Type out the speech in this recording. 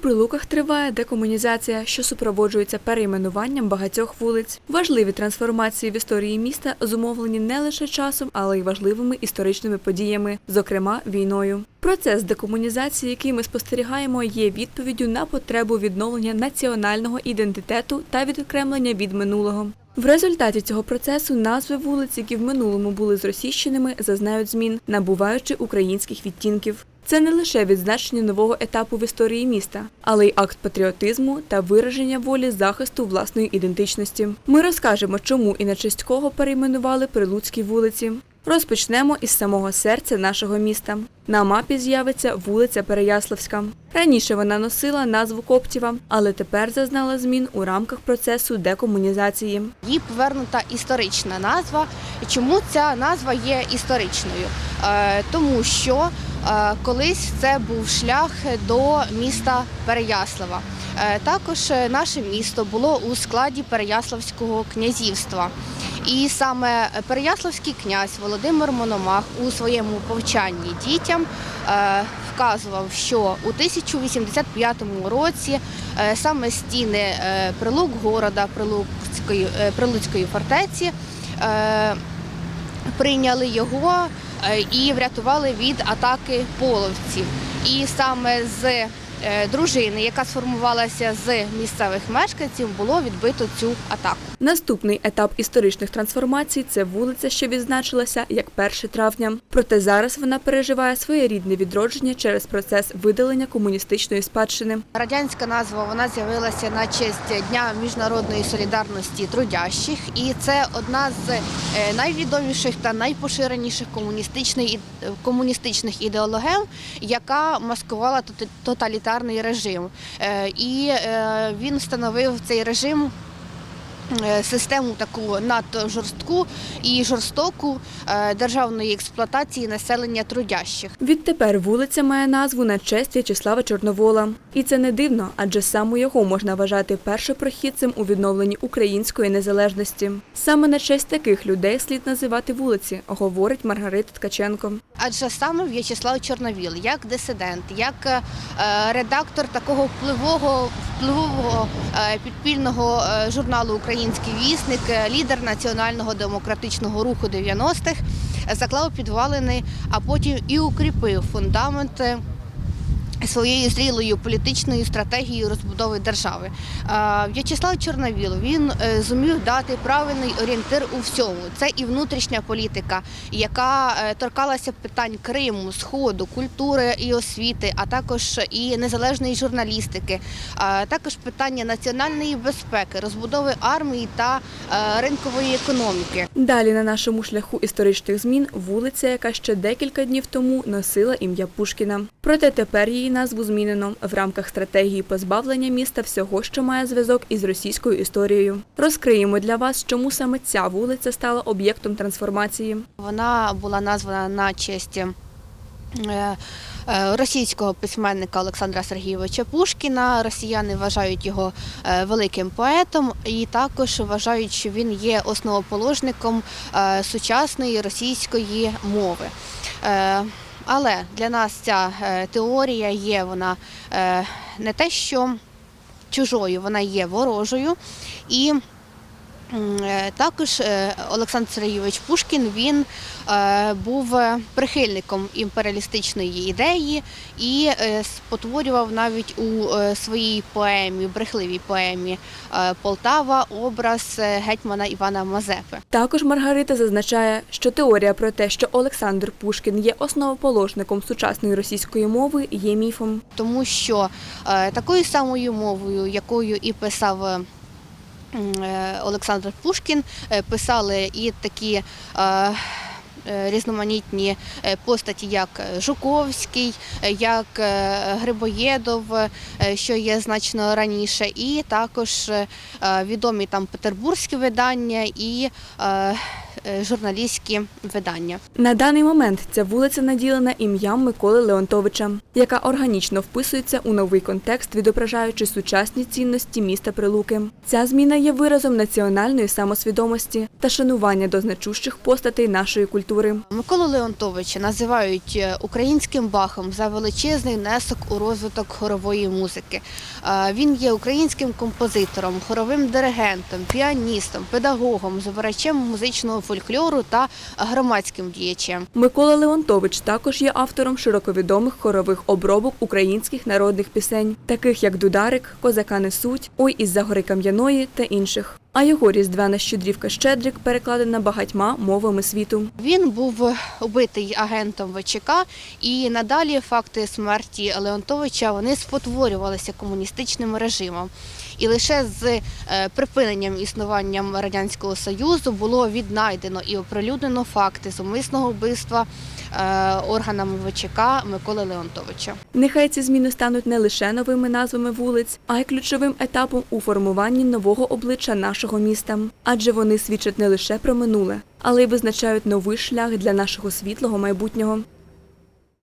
Прилуках триває декомунізація, що супроводжується перейменуванням багатьох вулиць. Важливі трансформації в історії міста зумовлені не лише часом, але й важливими історичними подіями, зокрема війною. Процес декомунізації, який ми спостерігаємо, є відповіддю на потребу відновлення національного ідентитету та відокремлення від минулого. В результаті цього процесу назви вулиць, які в минулому були зросійщеними, зазнають змін, набуваючи українських відтінків. Це не лише відзначення нового етапу в історії міста, але й акт патріотизму та вираження волі захисту власної ідентичності. Ми розкажемо, чому і на честь кого перейменували прилуцькі вулиці. Розпочнемо із самого серця нашого міста. На мапі з'явиться вулиця Переяславська. Раніше вона носила назву Коптєва, але тепер зазнала змін у рамках процесу декомунізації. Їй повернута історична назва. Чому ця назва є історичною? Е, Тому що е, колись це був шлях до міста Переяслава. Е, Також наше місто було у складі Переяславського князівства. І саме Переяславський князь Володимир Мономах у своєму повчанні дітям е, вказував, що у 1085 році е, саме стіни е, Прилук города Прилуцької, Прилуцької фортеці прийняли його і врятували від атаки половців. І саме з дружини, яка сформувалася з місцевих мешканців, було відбито цю атаку. Наступний етап історичних трансформацій це вулиця, що відзначилася як 1 травня. Проте зараз вона переживає своєрідне відродження через процес видалення комуністичної спадщини. Радянська назва вона з'явилася на честь Дня міжнародної солідарності трудящих, і це одна з е, найвідоміших та найпоширеніших комуністичних комуністичних ідеологем, яка маскувала тоталітарний режим. Е, І е, він встановив цей режим. Е, Систему таку надто жорстку і жорстоку е, державної експлуатації населення трудящих. Відтепер вулиця має назву на честь В'ячеслава Чорновола. І це не дивно, адже саме його можна вважати першопрохідцем у відновленні української незалежності. Саме на честь таких людей слід називати вулиці, говорить Маргарита Ткаченко. Адже саме В'ячеслав Чорновіл, як дисидент, як е, редактор такого впливового впливового е, підпільного е, журналу Український вісник, е, лідер національного демократичного руху 90-х, е, заклав підвалини, а потім і укріпив фундаменти. Своєю зрілою політичною стратегією розбудови держави В'ячеслав Чорновіл він е, зумів дати правильний орієнтир у всьому. Це і внутрішня політика, яка е, торкалася питань Криму, Сходу, культури і освіти, а також і незалежної журналістики, також питання національної безпеки, розбудови армії та е, ринкової економіки. Далі на нашому шляху історичних змін вулиця, яка ще декілька днів тому носила ім'я Пушкіна. Проте тепер її назву змінено в рамках стратегії позбавлення міста всього, що має зв'язок із російською історією. Розкриємо для вас, чому саме ця вулиця стала об'єктом трансформації. Вона була названа на честь е, е, російського письменника Олександра Сергійовича Пушкіна. Росіяни вважають його е, великим поетом і також вважають, що він є основоположником сучасної російської мови. Але для нас ця е, теорія є вона е, не те, що чужою, вона є ворожою. І Також е, Олександр Сергійович Пушкін він е, був е, прихильником імперіалістичної ідеї і е, спотворював навіть у е, своїй поемі, брехливій поемі е, Полтава образ е, гетьмана Івана Мазепи. Також Маргарита зазначає, що теорія про те, що Олександр Пушкін є основоположником сучасної російської мови, є міфом. тому що е, такою самою мовою, якою і писав е, е, Олександр Пушкін, е, писали і такі. е, е, Різноманітні е, постаті, як е, Жуковський, е, як е, Грибоєдов, е, що є значно раніше, і також е, е, відомі там петербурзькі видання і е, е, журналістські видання. На даний момент ця вулиця наділена ім'ям Миколи Леонтовича, яка органічно вписується у новий контекст, відображаючи сучасні цінності міста Прилуки. Ця зміна є виразом національної самосвідомості та шанування до значущих постатей нашої культури. Миколу Леонтовича називають е, українським бахом за величезний внесок у розвиток хорової музики. Е, Він є українським композитором, хоровим диригентом, піаністом, педагогом, збирачем музичного фольклору та громадським діячем. Микола Леонтович також є автором широковідомих хорових обробок українських народних пісень, таких як Дударик, Козака несуть, Ой із-за гори кам'яної та інших. А його різдвяна щедрівка Щедрик перекладена багатьма мовами світу. Він був убитий агентом ВЧК, і надалі факти смерті Леонтовича вони спотворювалися комуністичним режимом. І лише з е, припиненням існуванням радянського союзу було віднайдено і оприлюднено факти зумисного вбивства органами ВЧК Миколи Леонтовича. Нехай ці зміни стануть не лише новими назвами вулиць, а й ключовим етапом у формуванні нового обличчя нашого міста. Адже вони свідчать не лише про минуле, але й визначають новий шлях для нашого світлого майбутнього.